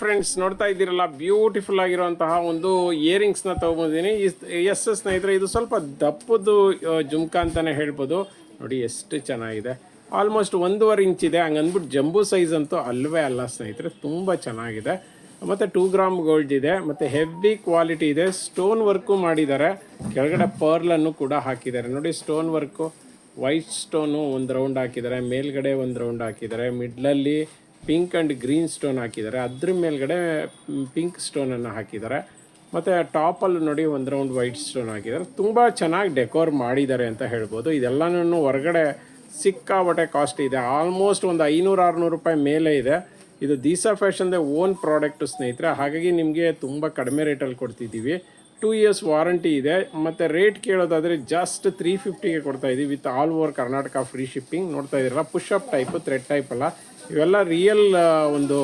Friends ನೋಡ್ತಾ ಇದ್ದೀರಲ್ಲ beautiful ಆಗಿರುವಂತಹ ಒಂದು ಇಯರಿಂಗ್ಸ್ನ ತೊಗೊಂಬಂದಿನಿ. ಎಸ್ ಸ್ನೇಹಿತರೆ, ಇದು ಸ್ವಲ್ಪ ದಪ್ಪದ್ದು ಜುಮ್ಕಾ ಅಂತಾನೆ ಹೇಳ್ಬೋದು. ನೋಡಿ, ಎಷ್ಟು ಚೆನ್ನಾಗಿದೆ. ಆಲ್ಮೋಸ್ಟ್ ಒಂದೂವರೆ ಇಂಚ್ ಇದೆ. ಹಂಗೆ ಅಂದ್ಬಿಟ್ಟು ಜಂಬೂ ಸೈಜ್ ಅಂತೂ ಅಲ್ವೇ ಅಲ್ಲ ಸ್ನೇಹಿತರೆ, ತುಂಬ ಚೆನ್ನಾಗಿದೆ. ಮತ್ತು ಟೂ ಗ್ರಾಮ್ ಗೋಲ್ಡ್ ಇದೆ. ಮತ್ತು ಹೆವಿ ಕ್ವಾಲಿಟಿ ಇದೆ. ಸ್ಟೋನ್ ವರ್ಕು ಮಾಡಿದ್ದಾರೆ. ಕೆಳಗಡೆ ಪರ್ಲನ್ನು ಕೂಡ ಹಾಕಿದ್ದಾರೆ. ನೋಡಿ ಸ್ಟೋನ್ ವರ್ಕು ವೈಟ್ ಸ್ಟೋನು ಒಂದು ರೌಂಡ್ ಹಾಕಿದ್ದಾರೆ. ಮೇಲ್ಗಡೆ ಒಂದು ರೌಂಡ್ ಹಾಕಿದ್ದಾರೆ. ಮಿಡ್ಲಲ್ಲಿ ಪಿಂಕ್ ಆ್ಯಂಡ್ ಗ್ರೀನ್ ಸ್ಟೋನ್ ಹಾಕಿದ್ದಾರೆ. ಅದ್ರ ಮೇಲ್ಗಡೆ ಪಿಂಕ್ ಸ್ಟೋನನ್ನು ಹಾಕಿದ್ದಾರೆ. ಮತ್ತು ಟಾಪಲ್ಲಿ ನೋಡಿ ಒಂದು ರೌಂಡ್ ವೈಟ್ ಸ್ಟೋನ್ ಹಾಕಿದ್ದಾರೆ. ತುಂಬ ಚೆನ್ನಾಗಿ ಡೆಕೋರ್ ಮಾಡಿದ್ದಾರೆ ಅಂತ ಹೇಳ್ಬೋದು. ಇದೆಲ್ಲನೂ ಹೊರಗಡೆ ಸಿಕ್ಕಾಬಟ್ಟೆ ಕಾಸ್ಟ್ ಇದೆ. ಆಲ್ಮೋಸ್ಟ್ ಒಂದು ಐನೂರು, ಆರುನೂರು ರೂಪಾಯಿ ಮೇಲೆ ಇದೆ. ಇದು ದೀಸಾ ಫ್ಯಾಷನ್ದೇ ಓನ್ ಪ್ರಾಡಕ್ಟು ಸ್ನೇಹಿತರೆ. ಹಾಗಾಗಿ ನಿಮಗೆ ತುಂಬ ಕಡಿಮೆ ರೇಟಲ್ಲಿ ಕೊಡ್ತಿದ್ದೀವಿ. ಟೂ ಇಯರ್ಸ್ ವಾರಂಟಿ ಇದೆ. ಮತ್ತು ರೇಟ್ ಕೇಳೋದಾದರೆ ಜಸ್ಟ್ ತ್ರೀ ಫಿಫ್ಟಿಗೆ ಕೊಡ್ತಾ ಇದ್ದೀವಿ with all over Karnataka free shipping. ನೋಡ್ತಾ ಇದ್ದೀರಲ್ಲ push up type, thread type ಅಲ್ಲ. ಇವೆಲ್ಲ ರಿಯಲ್ ಒಂದು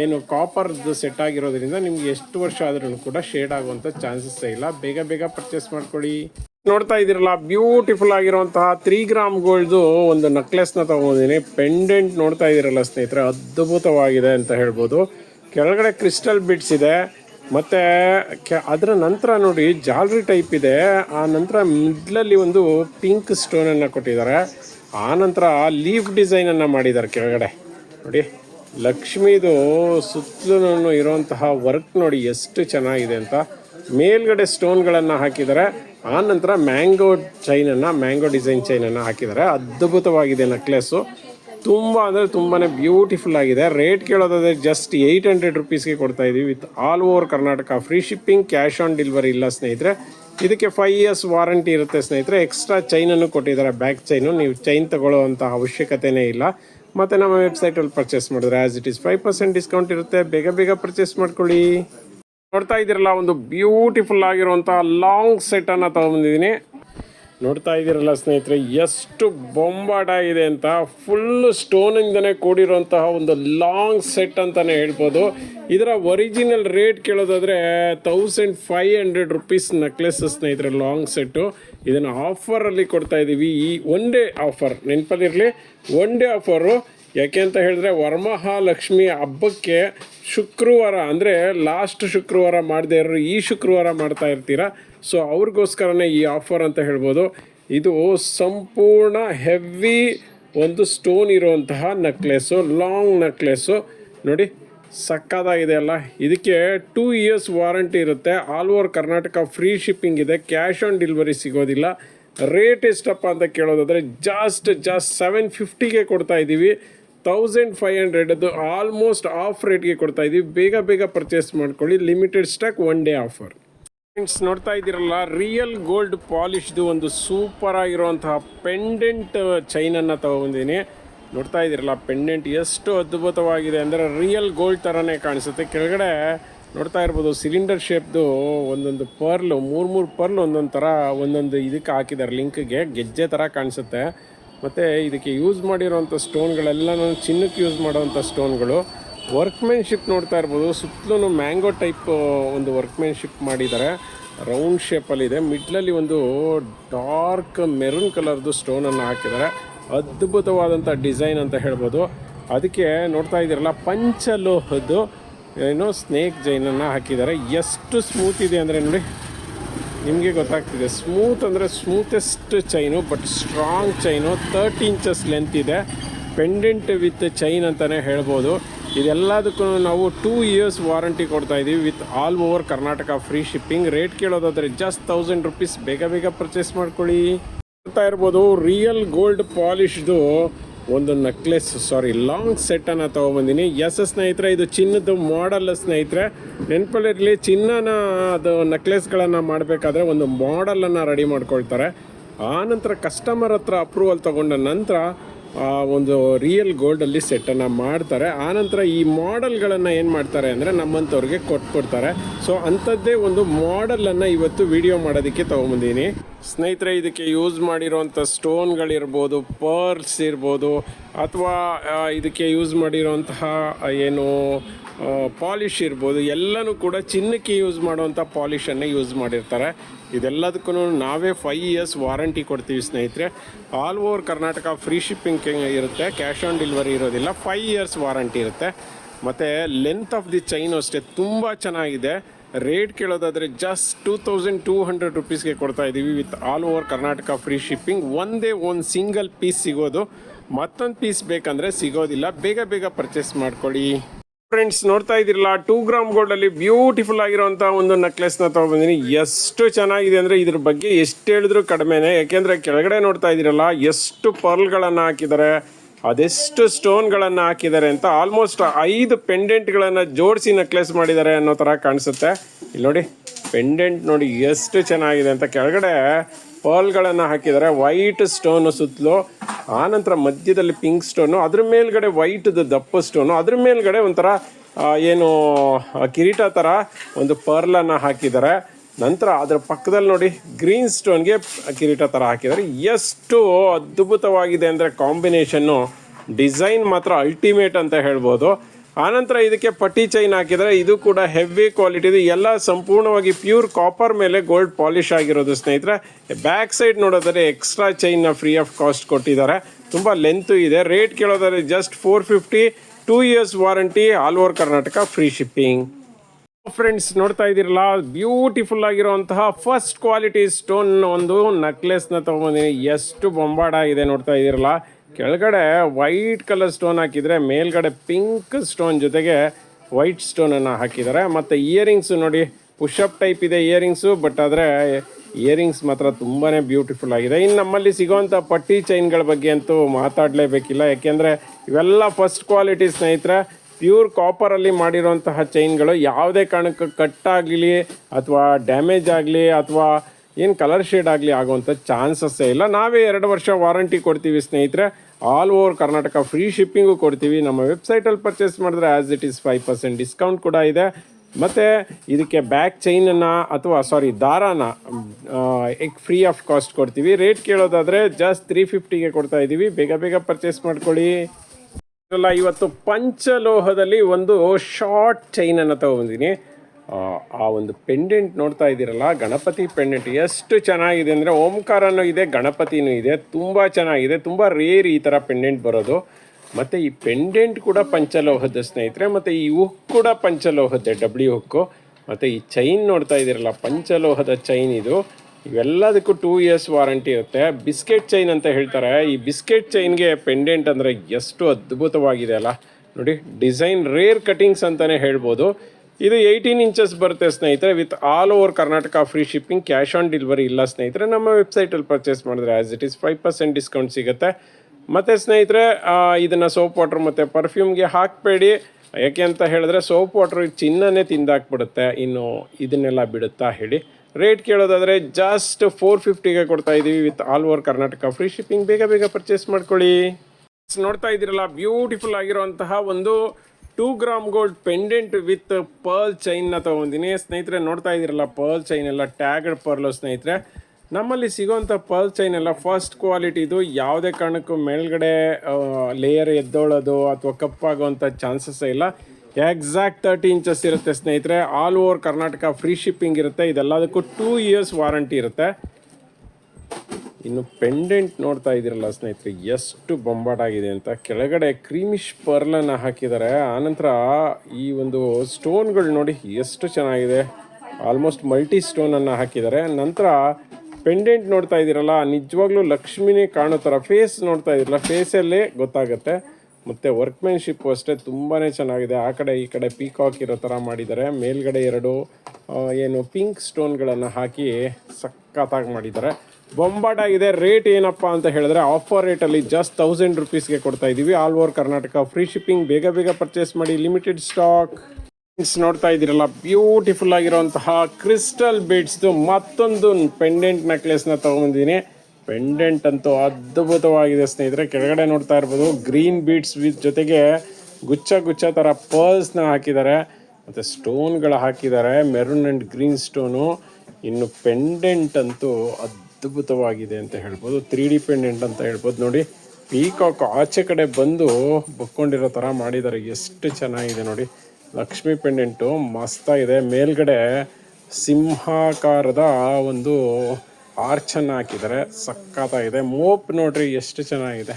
ಏನು ಕಾಪರ್ದು ಸೆಟ್ ಆಗಿರೋದ್ರಿಂದ ನಿಮ್ಗೆ ಎಷ್ಟು ವರ್ಷ ಆದ್ರೂ ಕೂಡ ಶೇಡ್ ಆಗುವಂಥ ಚಾನ್ಸಸ್ ಇಲ್ಲ. ಬೇಗ ಬೇಗ ಪರ್ಚೇಸ್ ಮಾಡ್ಕೊಳ್ಳಿ. ನೋಡ್ತಾ ಇದ್ದೀರಲ್ಲ ಬ್ಯೂಟಿಫುಲ್ ಆಗಿರುವಂತಹ ತ್ರೀ ಗ್ರಾಮ್ ಗೋಲ್ಡ್ದು ಒಂದು ನೆಕ್ಲೆಸ್ನ ತಗೊಂಡಿದ್ದೀನಿ. ಪೆಂಡೆಂಟ್ ನೋಡ್ತಾ ಇದ್ದೀರಲ್ಲ ಸ್ನೇಹಿತರೆ, ಅದ್ಭುತವಾಗಿದೆ ಅಂತ ಹೇಳ್ಬೋದು. ಕೆಳಗಡೆ ಕ್ರಿಸ್ಟಲ್ ಬಿಟ್ಸ್ ಇದೆ. ಮತ್ತೆ ಅದರ ನಂತರ ನೋಡಿ ಜಾಲ್ರಿ ಟೈಪ್ ಇದೆ. ಆ ನಂತರ ಮಿಡ್ಲಲ್ಲಿ ಒಂದು ಪಿಂಕ್ ಸ್ಟೋನನ್ನು ಕೊಟ್ಟಿದ್ದಾರೆ. ಆ ನಂತರ ಲೀಫ್ ಡಿಸೈನನ್ನು ಮಾಡಿದ್ದಾರೆ ಕೆಳಗಡೆ. ನೋಡಿ, ಲಕ್ಷ್ಮೀದು ಸುತ್ತಲೂ ಇರುವಂತಹ ವರ್ಕ್ ನೋಡಿ ಎಷ್ಟು ಚೆನ್ನಾಗಿದೆ ಅಂತ. ಮೇಲ್ಗಡೆ ಸ್ಟೋನ್ಗಳನ್ನು ಹಾಕಿದ್ದಾರೆ. ಆ ನಂತರ ಮ್ಯಾಂಗೋ ಚೈನನ್ನು ಮ್ಯಾಂಗೋ ಡಿಸೈನ್ ಚೈನನ್ನು ಹಾಕಿದ್ದಾರೆ. ಅದ್ಭುತವಾಗಿದೆ ನೆಕ್ಲೆಸ್ಸು ತುಂಬ ಅಂದರೆ ತುಂಬಾ ಬ್ಯೂಟಿಫುಲ್ ಆಗಿದೆ. ರೇಟ್ ಕೇಳೋದಾದರೆ ಜಸ್ಟ್ ಏಯ್ಟ್ ಹಂಡ್ರೆಡ್ ರುಪೀಸ್ಗೆ ಕೊಡ್ತಾ ಇದ್ದೀವಿ with all over Karnataka free shipping cash on delivery ಇಲ್ಲ ಸ್ನೇಹಿತರೆ. ಇದಕ್ಕೆ ಫೈವ್ ಇಯರ್ಸ್ ವಾರಂಟಿ ಇರುತ್ತೆ ಸ್ನೇಹಿತರೆ. ಎಕ್ಸ್ಟ್ರಾ ಚೈನನ್ನು ಕೊಟ್ಟಿದ್ದಾರೆ. ಬ್ಯಾಕ್ ಚೈನು ನೀವು ಚೈನ್ ತಗೊಳ್ಳೋವಂಥ ಅವಶ್ಯಕತೆನೇ ಇಲ್ಲ. ಮತ್ತು ನಮ್ಮ ವೆಬ್ಸೈಟಲ್ಲಿ ಪರ್ಚೇಸ್ ಮಾಡಿದ್ರೆ as it is five percent discount ಇರುತ್ತೆ. ಬೇಗ ಬೇಗ ಪರ್ಚೇಸ್ ಮಾಡ್ಕೊಳ್ಳಿ. ನೋಡ್ತಾ ಇದ್ದೀರಲ್ಲ, ಒಂದು ಬ್ಯೂಟಿಫುಲ್ ಆಗಿರುವಂಥ ಲಾಂಗ್ ಸೆಟ್ಟನ್ನು ತೊಗೊಂಬಂದಿದ್ದೀನಿ ನೋಡ್ತಾ ಇದ್ದೀರಲ್ಲ ಸ್ನೇಹಿತರೆ, ಎಷ್ಟು ಬೊಂಬಾಟ ಆಗಿದೆ ಅಂತ ಫುಲ್ ಸ್ಟೋನಿಂದನೇ ಕೂಡಿರುವಂತಹ ಒಂದು ಲಾಂಗ್ ಸೆಟ್ ಅಂತಲೇ ಹೇಳ್ಬೋದು. ಇದರ original rate ಕೇಳೋದಾದರೆ thousand five hundred rupees necklace ಸ್ನೇಹಿತರೆ ಲಾಂಗ್ ಸೆಟ್ಟು ಇದನ್ನು ಆಫರಲ್ಲಿ ಕೊಡ್ತಾ ಇದ್ದೀವಿ ಈ ಒನ್ ಡೇ ಆಫರ್ ನೆನಪಲ್ಲಿರಲಿ ಒನ್ ಡೇ ಆಫರು ಯಾಕೆ ಅಂತ ಹೇಳಿದ್ರೆ, ವರಮಹಾಲಕ್ಷ್ಮಿ ಹಬ್ಬಕ್ಕೆ ಶುಕ್ರವಾರ, ಅಂದರೆ ಲಾಸ್ಟ್ ಶುಕ್ರವಾರ ಮಾಡದೇ ಇರೋರು ಈ ಶುಕ್ರವಾರ ಮಾಡ್ತಾ ಇರ್ತೀರ? ಸೊ ಅವ್ರಿಗೋಸ್ಕರನೇ ಈ ಆಫರ್ ಅಂತ ಹೇಳ್ಬೋದು. ಇದು ಸಂಪೂರ್ಣ ಹೆವಿ ಒಂದು ಸ್ಟೋನ್ ಇರುವಂತಹ ನೆಕ್ಲೆಸ್ಸು ಲಾಂಗ್ ನೆಕ್ಲೆಸ್ಸು ನೋಡಿ ಸಕ್ಕದಾಗಿದೆ ಅಲ್ಲ. ಇದಕ್ಕೆ ಟೂ ಇಯರ್ಸ್ ವಾರಂಟಿ ಇರುತ್ತೆ. All over Karnataka free shipping ಇದೆ. ಕ್ಯಾಶ್ ಆನ್ ಡೆಲಿವರಿ ಸಿಗೋದಿಲ್ಲ. ರೇಟ್ ಎಷ್ಟಪ್ಪ ಅಂತ ಕೇಳೋದಾದರೆ ಜಾಸ್ಟ್ ಜಾಸ್ಟ್ ಸೆವೆನ್ ಫಿಫ್ಟಿಗೆ ಕೊಡ್ತಾ ಇದ್ದೀವಿ ತೌಸಂಡ್ ಫೈವ್ ಹಂಡ್ರೆಡ್ ಅದು ಆಲ್ಮೋಸ್ಟ್ ಆಫ್ ರೇಟ್ಗೆ ಕೊಡ್ತಾ ಇದ್ದೀವಿ ಬೇಗ ಬೇಗ ಪರ್ಚೇಸ್ ಮಾಡ್ಕೊಳ್ಳಿ. Limited stock one day offer friends ನೋಡ್ತಾ ಇದ್ದೀರಲ್ಲ ರಿಯಲ್ ಗೋಲ್ಡ್ ಪಾಲಿಶ್ದು ಒಂದು ಸೂಪರ್ ಆಗಿರುವಂತಹ ಪೆಂಡೆಂಟ್ ಚೈನನ್ನು ತಗೊಂಡಿದ್ದೀನಿ ನೋಡ್ತಾ ಇದ್ದೀರಲ್ಲ ಪೆಂಡೆಂಟ್ ಎಷ್ಟು ಅದ್ಭುತವಾಗಿದೆ ಅಂದರೆ ರಿಯಲ್ ಗೋಲ್ಡ್ ಥರನೇ ಕಾಣಿಸುತ್ತೆ. ಕೆಳಗಡೆ ನೋಡ್ತಾ ಇರ್ಬೋದು ಸಿಲಿಂಡರ್ ಶೇಪ್ದು ಒಂದೊಂದು ಪರ್ಲು ಮೂರು ಮೂರು ಪರ್ಲ್ ಒಂದೊಂದು ಥರ ಒಂದೊಂದು ಇದಕ್ಕೆ ಹಾಕಿದ್ದಾರೆ. ಲಿಂಕ್ಗೆ ಗೆಜ್ಜೆ ಥರ ಕಾಣಿಸುತ್ತೆ. ಮತ್ತು ಇದಕ್ಕೆ ಯೂಸ್ ಮಾಡಿರೋವಂಥ ಸ್ಟೋನ್ಗಳೆಲ್ಲನೂ ಚಿನ್ನಕ್ಕೆ ಯೂಸ್ ಮಾಡೋವಂಥ ಸ್ಟೋನ್ಗಳು ವರ್ಕ್ಮೆನ್ಶಿಪ್ ನೋಡ್ತಾ ಇರ್ಬೋದು. ಸುತ್ತಲೂ ಮ್ಯಾಂಗೋ ಟೈಪ್ ಒಂದು ವರ್ಕ್ಮೆನ್ಶಿಪ್ ಮಾಡಿದ್ದಾರೆ ರೌಂಡ್ ಶೇಪಲ್ಲಿದೆ ಮಿಡ್ಲಲ್ಲಿ ಒಂದು ಡಾರ್ಕ್ ಮೆರೂನ್ ಕಲರ್ದು ಸ್ಟೋನನ್ನು ಹಾಕಿದ್ದಾರೆ ಅದ್ಭುತವಾದಂಥ ಡಿಸೈನ್ ಅಂತ ಹೇಳ್ಬೋದು. ಅದಕ್ಕೆ ನೋಡ್ತಾ ಇದ್ದೀರಲ್ಲ, ಪಂಚಲೋಹದ್ದು, ಏನು ಸ್ನೇಕ್ ಜೈನನ್ನು ಹಾಕಿದ್ದಾರೆ ಎಷ್ಟು ಸ್ಮೂತ್ ಇದೆ ಅಂದರೆ ನೋಡಿ, ನಿಮಗೆ ಗೊತ್ತಾಗ್ತಿದೆ. ಸ್ಮೂತ್ ಅಂದರೆ smoothest chain but strong chain thirty inches length ಇದೆ. ಪೆಂಡೆಂಟ್ ವಿತ್ ಚೈನ್ ಅಂತಲೇ ಹೇಳ್ಬೋದು. ಇದೆಲ್ಲದಕ್ಕೂ ನಾವು ಟೂ ಇಯರ್ಸ್ ವಾರಂಟಿ ಕೊಡ್ತಾ ಇದ್ದೀವಿ with all over Karnataka free shipping rate ಕೇಳೋದಾದರೆ just thousand rupees ಬೇಗ ಬೇಗ ಪರ್ಚೇಸ್ ಮಾಡ್ಕೊಳ್ಳಿ. ನೋಡ್ತಾ ಇರ್ಬೋದು ರಿಯಲ್ ಗೋಲ್ಡ್ ಪಾಲಿಶ್ದು ಒಂದು ನೆಕ್ಲೆಸ್ ಸಾರಿ ಲಾಂಗ್ ಸೆಟ್ಟನ್ನು ತೊಗೊಬಂದಿನಿ. ಎಸ್ ಸ್ನೇಹಿತರೆ, ಇದು ಚಿನ್ನದ ಮಾಡಲ್ ಸ್ನೇಹಿತರೆ. ನೆನಪಲ್ಲಿರಲಿ, ಚಿನ್ನನ ಅದು ನೆಕ್ಲೆಸ್ಗಳನ್ನು ಮಾಡಬೇಕಾದ್ರೆ ಒಂದು ಮಾಡಲನ್ನು ರೆಡಿ ಮಾಡ್ಕೊಳ್ತಾರೆ. ಆನಂತರ ಕಸ್ಟಮರ್ ಹತ್ರ ಅಪ್ರೂವಲ್ ತಗೊಂಡ ನಂತರ ಒಂದು ರಿಯಲ್ ಗೋಲ್ಡಲ್ಲಿ ಸೆಟ್ಟನ್ನು ಮಾಡ್ತಾರೆ. ಆನಂತರ ಈ ಮಾಡೆಲ್ಗಳನ್ನು ಏನು ಮಾಡ್ತಾರೆ ಅಂದರೆ ನಮ್ಮಂಥವ್ರಿಗೆ ಕೊಟ್ಕೊಡ್ತಾರೆ ಸೊ ಅಂಥದ್ದೇ ಒಂದು ಮಾಡೆಲನ್ನು ಇವತ್ತು ವಿಡಿಯೋ ಮಾಡೋದಕ್ಕೆ ತೊಗೊಂಬಂದೀನಿ. ಸ್ನೇಹಿತರೆ, ಇದಕ್ಕೆ ಯೂಸ್ ಮಾಡಿರೋವಂಥ ಸ್ಟೋನ್ಗಳಿರ್ಬೋದು ಪರ್ಲ್ಸ್ ಇರ್ಬೋದು, ಅಥವಾ ಇದಕ್ಕೆ ಯೂಸ್ ಮಾಡಿರೋಂತಹ ಏನು ಪಾಲಿಷ್ ಇರ್ಬೋದು, ಎಲ್ಲನೂ ಕೂಡ ಚಿನ್ನಕ್ಕೆ ಯೂಸ್ ಮಾಡುವಂಥ ಪಾಲಿಷನ್ನೇ ಯೂಸ್ ಮಾಡಿರ್ತಾರೆ. ಇದೆಲ್ಲದಕ್ಕೂ ನಾವೇ ಫೈವ್ ಇಯರ್ಸ್ ವಾರಂಟಿ ಕೊಡ್ತೀವಿ ಸ್ನೇಹಿತರೆ. All over Karnataka free shipping ಇರುತ್ತೆ. ಕ್ಯಾಶ್ ಆನ್ ಡೆಲಿವರಿ ಇರೋದಿಲ್ಲ. ಫೈವ್ ಇಯರ್ಸ್ ವಾರಂಟಿ ಇರುತ್ತೆ. ಮತ್ತು ಲೆಂತ್ ಆಫ್ ದಿ ಚೈನು ಅಷ್ಟೇ, ತುಂಬ ಚೆನ್ನಾಗಿದೆ. Rate ಕೇಳೋದಾದರೆ just two thousand two hundred ರುಪೀಸ್ಗೆ ಕೊಡ್ತಾ ಇದ್ದೀವಿ with all over Karnataka free shipping ಒಂದೇ ಒಂದು ಸಿಂಗಲ್ ಪೀಸ್ ಸಿಗೋದು. ಮತ್ತೊಂದು ಪೀಸ್ ಬೇಕಂದರೆ ಸಿಗೋದಿಲ್ಲ. ಬೇಗ ಬೇಗ ಪರ್ಚೇಸ್ ಮಾಡ್ಕೊಳ್ಳಿ. ಫ್ರೆಂಡ್ಸ್ ನೋಡ್ತಾ ಇದ್ದೀರಲ್ಲ ಟೂ ಗ್ರಾಮ್ ಗೋಲ್ಡ್ ಅಲ್ಲಿ ಬ್ಯೂಟಿಫುಲ್ ಆಗಿರೋಂಥ ಒಂದು ನೆಕ್ಲೆಸ್ನ ತಗೊಂಡ್ಬಂದಿನಿ. ಎಷ್ಟು ಚೆನ್ನಾಗಿದೆ ಅಂದ್ರೆ ಇದ್ರ ಬಗ್ಗೆ ಎಷ್ಟು ಹೇಳಿದ್ರು ಕಡಿಮೆನೆ. ಯಾಕೆಂದರೆ ಕೆಳಗಡೆ ನೋಡ್ತಾ ಇದ್ದೀರಲ್ಲ, ಎಷ್ಟು ಪರ್ಲ್ಗಳನ್ನು ಹಾಕಿದ್ದಾರೆ. ಅದೆಷ್ಟು ಸ್ಟೋನ್ಗಳನ್ನು ಹಾಕಿದ್ದಾರೆ ಅಂತ ಆಲ್ಮೋಸ್ಟ್ ಐದು ಪೆಂಡೆಂಟ್ಗಳನ್ನು ಜೋಡಿಸಿ ನೆಕ್ಲೆಸ್ ಮಾಡಿದ್ದಾರೆ ಅನ್ನೋ ಥರ ಕಾಣಿಸುತ್ತೆ. ಇಲ್ಲಿ ನೋಡಿ, ಪೆಂಡೆಂಟ್ ನೋಡಿ ಎಷ್ಟು ಚೆನ್ನಾಗಿದೆ ಅಂತ. ಕೆಳಗಡೆ ಪರ್ಲ್ಗಳನ್ನು ಹಾಕಿದ್ದಾರೆ. ವೈಟ್ ಸ್ಟೋನು ಸುತ್ತಲೂ, ಆನಂತರ ಮಧ್ಯದಲ್ಲಿ ಪಿಂಕ್ ಸ್ಟೋನು, ಅದ್ರ ಮೇಲ್ಗಡೆ ವೈಟ್ ದಪ್ಪ ಸ್ಟೋನು, ಅದ್ರ ಮೇಲ್ಗಡೆ ಒಂಥರ ಏನು, ಕಿರೀಟ ಥರ ಒಂದು ಪರ್ಲನ್ನು ಹಾಕಿದ್ದಾರೆ. ನಂತರ ಅದರ ಪಕ್ಕದಲ್ಲಿ ನೋಡಿ ಗ್ರೀನ್ ಸ್ಟೋನ್ಗೆ ಕಿರೀಟ ಥರ ಹಾಕಿದ್ದಾರೆ. ಎಷ್ಟು ಅದ್ಭುತವಾಗಿದೆ ಅಂದರೆ ಕಾಂಬಿನೇಷನ್ನು ಡಿಸೈನ್ ಮಾತ್ರ ಅಲ್ಟಿಮೇಟ್ ಅಂತ ಹೇಳ್ಬೋದು. ಆನಂತರ ಇದಕ್ಕೆ ಪಟ್ಟಿ ಚೈನ್ ಹಾಕಿದರೆ ಇದು ಕೂಡ ಹೆವಿ ಕ್ವಾಲಿಟಿದು ಎಲ್ಲ ಸಂಪೂರ್ಣವಾಗಿ ಪ್ಯೂರ್ ಕಾಪರ್ ಮೇಲೆ ಗೋಲ್ಡ್ ಪಾಲಿಶ್ ಆಗಿರೋದು ಸ್ನೇಹಿತರೆ. ಬ್ಯಾಕ್ ಸೈಡ್ ನೋಡೋದಾದರೆ ಎಕ್ಸ್ಟ್ರಾ ಚೈನ್ನ ಫ್ರೀ ಆಫ್ ಕಾಸ್ಟ್ ಕೊಟ್ಟಿದ್ದಾರೆ. ತುಂಬ ಲೆಂತು ಇದೆ. Rate ಕೇಳೋದಾದರೆ just four fifty two years warranty all over Karnataka free shipping friends ನೋಡ್ತಾ ಇದ್ದೀರಲ್ಲ? ಬ್ಯೂಟಿಫುಲ್ ಆಗಿರುವಂತಹ ಫಸ್ಟ್ ಕ್ವಾಲಿಟಿ ಸ್ಟೋನ್ ಒಂದು ನೆಕ್ಲೆಸ್ನ ತೊಗೊಂಬಂದಿನಿ. ಎಷ್ಟು ಬೊಂಬಾಡ ಇದೆ ನೋಡ್ತಾ ಇದ್ದೀರಲ್ಲ? ಕೆಳಗಡೆ ವೈಟ್ ಕಲರ್ ಸ್ಟೋನ್ ಹಾಕಿದರೆ, ಮೇಲ್ಗಡೆ ಪಿಂಕ್ ಸ್ಟೋನ್ ಜೊತೆಗೆ ವೈಟ್ ಸ್ಟೋನನ್ನು ಹಾಕಿದ್ದಾರೆ. ಮತ್ತು ಇಯರಿಂಗ್ಸು ನೋಡಿ ಪುಷಪ್ ಟೈಪ್ ಇದೆ ಇಯರಿಂಗ್ಸು ಬಟ್ ಆದರೆ ಇಯರಿಂಗ್ಸ್ ಮಾತ್ರ ತುಂಬಾ ಬ್ಯೂಟಿಫುಲ್ ಆಗಿದೆ. ಇನ್ನು ನಮ್ಮಲ್ಲಿ ಸಿಗೋವಂಥ ಪಟ್ಟಿ ಚೈನ್ಗಳ ಬಗ್ಗೆ ಅಂತೂ ಮಾತಾಡಲೇಬೇಕಿಲ್ಲ. ಯಾಕೆಂದರೆ ಇವೆಲ್ಲ ಫಸ್ಟ್ ಕ್ವಾಲಿಟಿ ಸ್ನೇಹಿತರೆ ಪ್ಯೂರ್ ಕಾಪರಲ್ಲಿ ಮಾಡಿರುವಂತಹ ಚೈನ್ಗಳು ಯಾವುದೇ ಕಾರಣಕ್ಕೆ ಕಟ್ ಆಗಲಿ ಅಥವಾ ಡ್ಯಾಮೇಜ್ ಆಗಲಿ ಅಥವಾ ಏನು ಕಲರ್ ಶೇಡ್ ಆಗಲಿ ಆಗುವಂಥ ಚಾನ್ಸಸ್ಸೇ ಇಲ್ಲ. ನಾವೇ ಎರಡು ವರ್ಷ ವಾರಂಟಿ ಕೊಡ್ತೀವಿ ಸ್ನೇಹಿತರೆ. All over Karnataka free shipping ಕೊಡ್ತೀವಿ. ನಮ್ಮ ವೆಬ್ಸೈಟಲ್ಲಿ ಪರ್ಚೇಸ್ ಮಾಡಿದ್ರೆ as it is five percent discount ಕೂಡ ಇದೆ. ಮತ್ತು ಇದಕ್ಕೆ ಬ್ಯಾಕ್ ಚೈನನ್ನು ಅಥವಾ ಸಾರಿ ದಾರಾನ ಎಕ್ ಫ್ರೀ ಆಫ್ ಕಾಸ್ಟ್ ಕೊಡ್ತೀವಿ. ರೇಟ್ ಕೇಳೋದಾದರೆ ಜಸ್ಟ್ ತ್ರೀ ಫಿಫ್ಟಿಗೆ ಕೊಡ್ತಾ ಇದ್ದೀವಿ ಬೇಗ ಬೇಗ ಪರ್ಚೇಸ್ ಮಾಡ್ಕೊಳ್ಳಿ. ಇವತ್ತು ಪಂಚಲೋಹದಲ್ಲಿ ಒಂದು ಶಾರ್ಟ್ ಚೈನನ್ನು ತಗೊಂಡಿದ್ದೀನಿ ಆ ಒಂದು ಪೆಂಡೆಂಟ್ ನೋಡ್ತಾ ಇದ್ದೀರಲ್ಲ, ಗಣಪತಿ ಪೆಂಡೆಂಟ್ ಎಷ್ಟು ಚೆನ್ನಾಗಿದೆ ಅಂದರೆ ಓಂಕಾರನೂ ಇದೆ, ಗಣಪತಿನೂ ಇದೆ, ತುಂಬ ಚೆನ್ನಾಗಿದೆ, ತುಂಬ ರೇರ್ ಈ ಥರ ಪೆಂಡೆಂಟ್ ಬರೋದು. ಮತ್ತು ಈ ಪೆಂಡೆಂಟ್ ಕೂಡ ಪಂಚಲೋಹದ ಸ್ನೇಹಿತರೆ, ಮತ್ತು ಈ ಹುಕ್ ಕೂಡ ಪಂಚಲೋಹದ್ದೇ ಡಬ್ಲ್ಯೂ ಹುಕ್ಕು ಮತ್ತು ಈ ಚೈನ್ ನೋಡ್ತಾ ಇದ್ದೀರಲ್ಲ, ಪಂಚಲೋಹದ ಚೈನ್ ಇದು. ಇವೆಲ್ಲದಕ್ಕೂ ಟೂ ಇಯರ್ಸ್ ವಾರಂಟಿ ಇರುತ್ತೆ. ಬಿಸ್ಕೆಟ್ ಚೈನ್ ಅಂತ ಹೇಳ್ತಾರೆ. ಈ ಬಿಸ್ಕೆಟ್ ಚೈನ್ಗೆ ಪೆಂಡೆಂಟ್ ಅಂದರೆ ಎಷ್ಟು ಅದ್ಭುತವಾಗಿದೆ ಅಲ್ಲ. ನೋಡಿ ಡಿಸೈನ್ ರೇರ್ ಕಟಿಂಗ್ಸ್ ಅಂತಲೇ ಹೇಳ್ಬೋದು. ಇದು ಏಯ್ಟೀನ್ ಇಂಚಸ್ ಬರುತ್ತೆ ಸ್ನೇಹಿತರೆ. With all over Karnataka free shipping cash on delivery ಇಲ್ಲ ಸ್ನೇಹಿತರೆ. ನಮ್ಮ ವೆಬ್ಸೈಟಲ್ಲಿ ಪರ್ಚೇಸ್ ಮಾಡಿದ್ರೆ as it is five percent discount ಸಿಗುತ್ತೆ. ಮತ್ತು ಸ್ನೇಹಿತರೆ ಇದನ್ನು ಸೋಪ್ ವಾಟ್ರ್ ಮತ್ತು ಪರ್ಫ್ಯೂಮ್ಗೆ ಹಾಕಬೇಡಿ. ಯಾಕೆ ಅಂತ ಹೇಳಿದ್ರೆ ಸೋಪ್ ವಾಟ್ರ್ ಚಿನ್ನನೇ ತಿಂದಾಕ್ಬಿಡುತ್ತೆ. ಇನ್ನು ಇದನ್ನೆಲ್ಲ ಬಿಡುತ್ತಾ ಹೇಳಿ. ರೇಟ್ ಕೇಳೋದಾದರೆ ಜಸ್ಟ್ ಫೋರ್ ಫಿಫ್ಟಿಗೆ ಕೊಡ್ತಾ ಇದ್ದೀವಿ with all over Karnataka free shipping ಬೇಗ ಬೇಗ ಪರ್ಚೇಸ್ ಮಾಡ್ಕೊಳ್ಳಿ. ನೋಡ್ತಾ ಇದ್ದೀರಲ್ಲ ಬ್ಯೂಟಿಫುಲ್ ಆಗಿರುವಂತಹ ಒಂದು two gram gold pendant with pearl ಚೈನ್ನ ತೊಗೊಂಡಿನಿ. ಸ್ನೇಹಿತರೆ, ನೋಡ್ತಾ ಇದ್ದೀರಲ್ಲ ಪರ್ಲ್ ಚೈನ್ ಎಲ್ಲ ಟ್ಯಾಗಡ್ ಪರ್ಲು ಸ್ನೇಹಿತರೆ. ನಮ್ಮಲ್ಲಿ ಸಿಗೋವಂಥ ಪರ್ಲ್ ಚೈನ್ ಎಲ್ಲ ಫಸ್ಟ್ ಕ್ವಾಲಿಟಿದು ಯಾವುದೇ ಕಾರಣಕ್ಕೂ ಮೇಲ್ಗಡೆ ಲೇಯರ್ ಎದ್ದೋಳೋದು ಅಥವಾ ಕಪ್ಪಾಗುವಂಥ ಚಾನ್ಸಸ್ ಇಲ್ಲ ಎಕ್ಸಾಕ್ಟ್ ತರ್ಟಿ ಇಂಚಸ್ ಇರುತ್ತೆ, ಸ್ನೇಹಿತರೆ. All over Karnataka free shipping ಇರುತ್ತೆ. ಇದೆಲ್ಲದಕ್ಕೂ ಟೂ ಇಯರ್ಸ್ ವಾರಂಟಿ ಇರುತ್ತೆ. ಇನ್ನು ಪೆಂಡೆಂಟ್ ನೋಡ್ತಾ ಇದ್ದೀರಲ್ಲ, ಸ್ನೇಹಿತರೆ. ಎಷ್ಟು ಬೊಂಬಾಟಾಗಿದೆ ಅಂತ. ಕೆಳಗಡೆ ಕ್ರೀಮಿಶ್ ಪರ್ಲನ್ನು ಹಾಕಿದ್ದಾರೆ. ಆನಂತರ ಈ ಒಂದು ಸ್ಟೋನ್ಗಳು ನೋಡಿ ಎಷ್ಟು ಚೆನ್ನಾಗಿದೆ. ಆಲ್ಮೋಸ್ಟ್ ಮಲ್ಟಿ ಸ್ಟೋನನ್ನು ಹಾಕಿದ್ದಾರೆ. ನಂತರ ಪೆಂಡೆಂಟ್ ನೋಡ್ತಾ ಇದ್ದೀರಲ್ಲ, ನಿಜವಾಗ್ಲೂ ಲಕ್ಷ್ಮಿನೇ ಕಾಣೋ ಥರ ಫೇಸ್ ನೋಡ್ತಾ ಇದ್ದೀರಲ್ಲ ಫೇಸಲ್ಲೇ ಗೊತ್ತಾಗುತ್ತೆ. ಮತ್ತು ವರ್ಕ್ಮೆನ್ಶಿಪ್ಪು ಅಷ್ಟೇ ತುಂಬಾ ಚೆನ್ನಾಗಿದೆ. ಆ ಕಡೆ, ಈ ಕಡೆ ಪೀಕಾಕ್ ಇರೋ ಥರ ಮಾಡಿದ್ದಾರೆ. ಮೇಲ್ಗಡೆ ಎರಡು ಏನು ಪಿಂಕ್ ಸ್ಟೋನ್ಗಳನ್ನು ಹಾಕಿ ಸಖತ್ತಾಗಿ ಮಾಡಿದ್ದಾರೆ. ಬೊಂಬಾಟಾಗಿದೆ ರೇಟ್ ಏನಪ್ಪ ಅಂತ ಹೇಳಿದ್ರೆ ಆಫರ್ ರೇಟಲ್ಲಿ ಜಸ್ಟ್ ತೌಸಂಡ್ ರುಪೀಸ್ಗೆ ಕೊಡ್ತಾ ಇದ್ದೀವಿ all over Karnataka free shipping ಬೇಗ ಬೇಗ ಪರ್ಚೇಸ್ ಮಾಡಿ ಲಿಮಿಟೆಡ್ ಸ್ಟಾಕ್ ನೋಡ್ತಾ ಇದ್ದೀರಲ್ಲ ಬ್ಯೂಟಿಫುಲ್ ಆಗಿರುವಂತಹ ಕ್ರಿಸ್ಟಲ್ ಬೀಡ್ಸ್ದು ಮತ್ತೊಂದು ಪೆಂಡೆಂಟ್ ನೆಕ್ಲೆಸ್ನ ತೊಗೊಂಡಿದ್ದೀನಿ ಪೆಂಡೆಂಟ್ ಅಂತೂ ಅದ್ಭುತವಾಗಿದೆ ಸ್ನೇಹಿತರೆ. ಕೆಳಗಡೆ ನೋಡ್ತಾ ಇರ್ಬೋದು ಗ್ರೀನ್ ಬೀಟ್ಸ್ ವಿತ್ ಜೊತೆಗೆ ಗುಚ್ಛ ಗುಚ್ಛ ಥರ ಪರ್ಲ್ಸ್ನ ಹಾಕಿದ್ದಾರೆ. ಮತ್ತು ಸ್ಟೋನ್ಗಳು ಹಾಕಿದ್ದಾರೆ ಮೆರೂನ್ ಆ್ಯಂಡ್ ಗ್ರೀನ್ ಸ್ಟೋನು ಇನ್ನು ಪೆಂಡೆಂಟ್ ಅಂತೂ ಅದ್ಭುತವಾಗಿದೆ ಅಂತ ಹೇಳ್ಬೋದು. ತ್ರೀ ಡಿ ಪೆಂಡೆಂಟ್ ಅಂತ ಹೇಳ್ಬೋದು. ನೋಡಿ ಪೀಕಾಕ್ ಆಚೆ ಕಡೆ ಬಂದು ಬಕ್ಕೊಂಡಿರೋ ಥರ ಮಾಡಿದ್ದಾರೆ. ಎಷ್ಟು ಚೆನ್ನಾಗಿದೆ ನೋಡಿ. ಲಕ್ಷ್ಮಿ ಪೆಂಡೆಂಟು ಮಸ್ತಾಗಿದೆ. ಮೇಲ್ಗಡೆ ಸಿಂಹಾಕಾರದ ಒಂದು ಆರ್ಚನ್ನು ಹಾಕಿದ್ದಾರೆ ಸಕ್ಕತ್ತಾಗಿದೆ ಮೋಪ್ ನೋಡ್ರಿ ಎಷ್ಟು ಚೆನ್ನಾಗಿದೆ.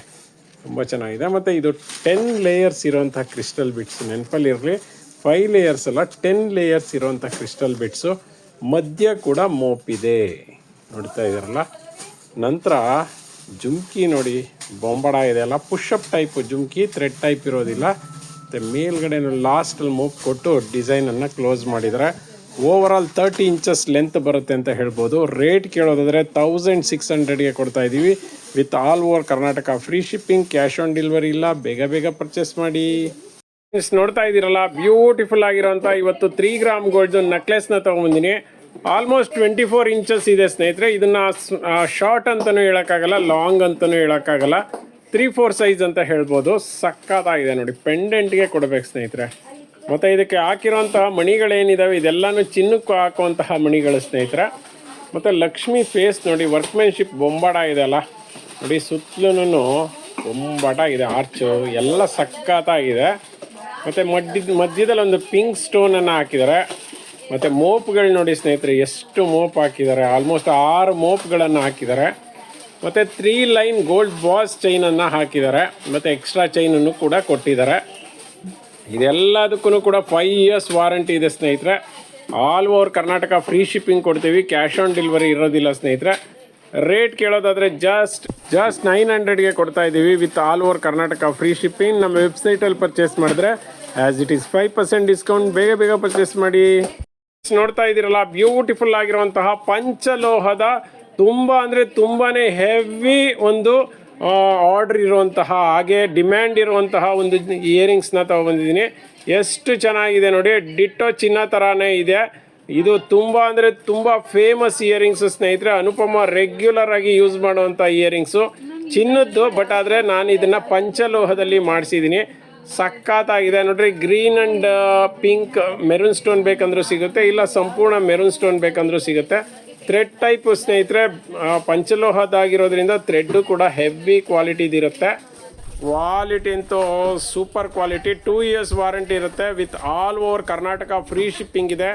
ತುಂಬ ಚೆನ್ನಾಗಿದೆ. ಮತ್ತು ಇದು ಟೆನ್ ಲೇಯರ್ಸ್ ಇರೋಂಥ ಕ್ರಿಸ್ಟಲ್ ಬಿಟ್ಸ್ ನೆನಪಲ್ಲಿರಲಿ ಫೈವ್ ಲೇಯರ್ಸ್ ಅಲ್ಲ ಟೆನ್ ಲೇಯರ್ಸ್ ಇರೋಂಥ ಕ್ರಿಸ್ಟಲ್ ಬಿಟ್ಸು ಮಧ್ಯ ಕೂಡ ಮೋಪ್ ಇದೆ. ನೋಡ್ತಾ ಇದ್ದೀರಲ್ಲ? ನಂತರ ಜುಮ್ಕಿ ನೋಡಿ. ಬೊಂಬಡ ಇದೆ ಅಲ್ಲ. Push up type jhumki thread type ಇರೋದಿಲ್ಲ. ಮತ್ತು ಮೇಲ್ಗಡೆ ಲಾಸ್ಟಲ್ಲಿ ಮೋಪ್ ಕೊಟ್ಟು ಡಿಸೈನನ್ನು ಕ್ಲೋಸ್ ಮಾಡಿದ್ದಾರೆ. Over all thirty inches length ಬರುತ್ತೆ ಅಂತ ಹೇಳ್ಬೋದು. ರೇಟ್ ಕೇಳೋದಾದರೆ ತೌಸಂಡ್ ಸಿಕ್ಸ್ ಹಂಡ್ರೆಡ್ಗೆ ಕೊಡ್ತಾ ಇದ್ದೀವಿ with all over Karnataka free shipping cash on delivery ಇಲ್ಲ. ಬೇಗ ಬೇಗ ಪರ್ಚೇಸ್ ಮಾಡಿ. ನೋಡ್ತಾ ಇದ್ದೀರಲ್ಲ ಬ್ಯೂಟಿಫುಲ್ ಆಗಿರೋಂಥ ಇವತ್ತು ತ್ರೀ ಗ್ರಾಮ್ ಗೋಲ್ಡ್ ನೆಕ್ಲೆಸ್ನ ತೊಗೊಂಬಂದಿನಿ. ಆಲ್ಮೋಸ್ಟ್ ಟ್ವೆಂಟಿ ಫೋರ್ ಇಂಚಸ್ ಇದೆ ಸ್ನೇಹಿತರೆ. ಇದನ್ನ ಶಾರ್ಟ್ ಅಂತಲೂ ಹೇಳೋಕ್ಕಾಗಲ್ಲ ಲಾಂಗ್ ಅಂತಲೂ ಹೇಳೋಕ್ಕಾಗಲ್ಲ. ತ್ರೀ ಫೋರ್ ಸೈಜ್ ಅಂತ ಹೇಳ್ಬೋದು. ಸಕ್ಕತ್ತಾಗಿದೆ ನೋಡಿ. ಪೆಂಡೆಂಟ್ಗೆ ಕೊಡಬೇಕು ಸ್ನೇಹಿತರೆ. ಮತ್ತು ಇದಕ್ಕೆ ಹಾಕಿರೋಂತಹ ಮಣಿಗಳೇನಿದ್ದಾವೆ ಇದೆಲ್ಲನೂ ಚಿನ್ನಕ್ಕೂ ಹಾಕುವಂತಹ ಮಣಿಗಳು ಸ್ನೇಹಿತರ. ಮತ್ತು ಲಕ್ಷ್ಮಿ ಫೇಸ್ ನೋಡಿ ವರ್ಕ್ಮೆನ್ಶಿಪ್ ಬೊಂಬಾಟ ಇದೆ ಅಲ್ಲ? ನೋಡಿ ಸುತ್ತಲೂ ಬೊಂಬಾಟ ಇದೆ, ಆರ್ಚು, ಎಲ್ಲ ಸಕ್ಕತ್ತಾಗಿದೆ ಮತ್ತು ಮಡ್ಡಿದ ಮಧ್ಯದಲ್ಲಿ ಒಂದು ಪಿಂಕ್ ಸ್ಟೋನನ್ನು ಹಾಕಿದ್ದಾರೆ. ಮತ್ತು ಮೋಪ್ಗಳು ನೋಡಿ ಸ್ನೇಹಿತರೆ, ಎಷ್ಟು ಮೋಪ್ ಹಾಕಿದ್ದಾರೆ, ಆಲ್ಮೋಸ್ಟ್ ಆರು ಮೋಪ್ಗಳನ್ನು ಹಾಕಿದ್ದಾರೆ. ಮತ್ತು ತ್ರೀ ಲೈನ್ ಗೋಲ್ಡ್ ಬಾಸ್ ಚೈನನ್ನು ಹಾಕಿದ್ದಾರೆ. ಮತ್ತು ಎಕ್ಸ್ಟ್ರಾ ಚೈನನ್ನು ಕೂಡ ಕೊಟ್ಟಿದ್ದಾರೆ. ಇದೆಲ್ಲದಕ್ಕೂ ಕೂಡ ಫೈವ್ ಇಯರ್ಸ್ ವಾರಂಟಿ ಇದೆ ಸ್ನೇಹಿತರೆ. All over Karnataka free shipping ಕೊಡ್ತೀವಿ ಕ್ಯಾಶ್ ಆನ್ ಡೆಲಿವರಿ ಇರೋದಿಲ್ಲ ಸ್ನೇಹಿತರೆ. ರೇಟ್ ಕೇಳೋದಾದರೆ ಜಸ್ಟ್ ಜಸ್ಟ್ ನೈನ್ ಹಂಡ್ರೆಡ್ಗೆ ಕೊಡ್ತಾ ಇದ್ದೀವಿ with all over Karnataka free shipping ನಮ್ಮ ವೆಬ್ಸೈಟಲ್ಲಿ ಪರ್ಚೇಸ್ ಮಾಡಿದ್ರೆ as it is five percent discount ಬೇಗ ಬೇಗ ಪರ್ಚೇಸ್ ಮಾಡಿ. ನೋಡ್ತಾ ಇದ್ದೀರಲ್ಲ ಬ್ಯೂಟಿಫುಲ್ ಆಗಿರುವಂತಹ ಪಂಚಲೋಹದ ತುಂಬ ಅಂದರೆ ತುಂಬಾ ಹೆವಿ ಒಂದು ಆರ್ಡರ್ ಇರುವಂತಹ, ಹಾಗೆ ಡಿಮ್ಯಾಂಡ್ ಇರುವಂತಹ ಒಂದು ಇಯರಿಂಗ್ಸ್ನ ತೊಗೊಬಂದಿದ್ದೀನಿ ಎಷ್ಟು ಚೆನ್ನಾಗಿದೆ ನೋಡಿ ಡಿಟ್ಟೋ ಚಿನ್ನ ಥರನೇ ಇದೆ. ಇದು ತುಂಬ ಅಂದರೆ ತುಂಬ ಫೇಮಸ್ ಇಯರಿಂಗ್ಸ್ ಸ್ನೇಹಿತರೆ, ಅನುಪಮ ರೆಗ್ಯುಲರ್ ಆಗಿ ಯೂಸ್ ಮಾಡುವಂಥ ಇಯರಿಂಗ್ಸು ಚಿನ್ನದ್ದು ಬಟ್ ಆದರೆ ನಾನು ಇದನ್ನು ಪಂಚಲೋಹದಲ್ಲಿ ಮಾಡಿಸಿದ್ದೀನಿ. ಸಖತ್ತಾಗಿದೆ ನೋಡ್ರಿ green and pink maroon stone ಬೇಕಂದ್ರೂ ಸಿಗುತ್ತೆ, ಇಲ್ಲ ಸಂಪೂರ್ಣ ಮೆರೂನ್ ಸ್ಟೋನ್ ಬೇಕಂದ್ರೂ ಸಿಗುತ್ತೆ. ಥ್ರೆಡ್ ಟೈಪ್ ಸ್ನೇಹಿತರೆ ಪಂಚಲೋಹದಾಗಿರೋದ್ರಿಂದ ಥ್ರೆಡ್ಡು ಕೂಡ ಹೆವಿ ಕ್ವಾಲಿಟಿದಿರುತ್ತೆ ಕ್ವಾಲಿಟಿ ಅಂತೂ super quality two years warranty ಇರುತ್ತೆ. With all over Karnataka free shipping ಇದೆ.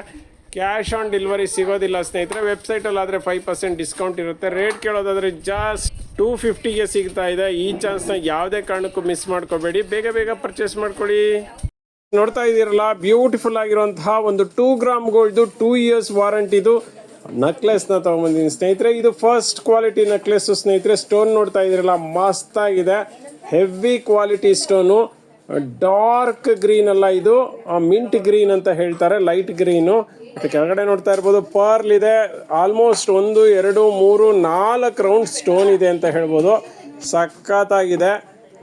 ಕ್ಯಾಶ್ ಆನ್ ಡೆಲಿವರಿ ಸಿಗೋದಿಲ್ಲ ಸ್ನೇಹಿತರೆ. ವೆಬ್ಸೈಟಲ್ಲಿ ಆದರೆ ಫೈವ್ ಪರ್ಸೆಂಟ್ ಡಿಸ್ಕೌಂಟ್ ಇರುತ್ತೆ. ರೇಟ್ ಕೇಳೋದಾದರೆ ಜಸ್ಟ್ ಟೂ ಫಿಫ್ಟಿಗೆ ಸಿಗ್ತಾ ಇದೆ. ಈ ಚಾನ್ಸ್ನ ಯಾವುದೇ ಕಾರಣಕ್ಕೂ ಮಿಸ್ ಮಾಡ್ಕೋಬೇಡಿ. ಬೇಗ ಬೇಗ ಪರ್ಚೇಸ್ ಮಾಡ್ಕೊಳ್ಳಿ. ನೋಡ್ತಾ ಇದ್ದೀರಲ್ಲ ಬ್ಯೂಟಿಫುಲ್ ಆಗಿರುವಂತಹ ಒಂದು ಟೂ ಗ್ರಾಮ್ ಗೋಲ್ಡ್ದು ಟೂ ಇಯರ್ಸ್ ವಾರಂಟಿದು ನಕ್ಲೆಸ್ನ ತೊಗೊಂಬಂದಿದ್ದೀನಿ. ಸ್ನೇಹಿತರೆ, ಇದು ಫಸ್ಟ್ ಕ್ವಾಲಿಟಿ ನೆಕ್ಲೆಸ್ ಸ್ನೇಹಿತರೆ. ಸ್ಟೋನ್ ನೋಡ್ತಾ ಇದ್ದೀರಲ್ಲ ಮಸ್ತಾಗಿದೆ heavy quality stone dark green ಅಲ್ಲ ಇದು. ಮಿಂಟ್ ಗ್ರೀನ್ ಅಂತ ಹೇಳ್ತಾರೆ ಲೈಟ್ ಗ್ರೀನು ಮತ್ತು ಕೆಳಗಡೆ ನೋಡ್ತಾ ಇರ್ಬೋದು ಪರ್ಲ್ ಇದೆ. ಆಲ್ಮೋಸ್ಟ್ ಒಂದು, ಎರಡು, ಮೂರು, ನಾಲ್ಕು ರೌಂಡ್ ಸ್ಟೋನ್ ಇದೆ ಅಂತ ಹೇಳ್ಬೋದು. ಸಖತ್ತಾಗಿದೆ.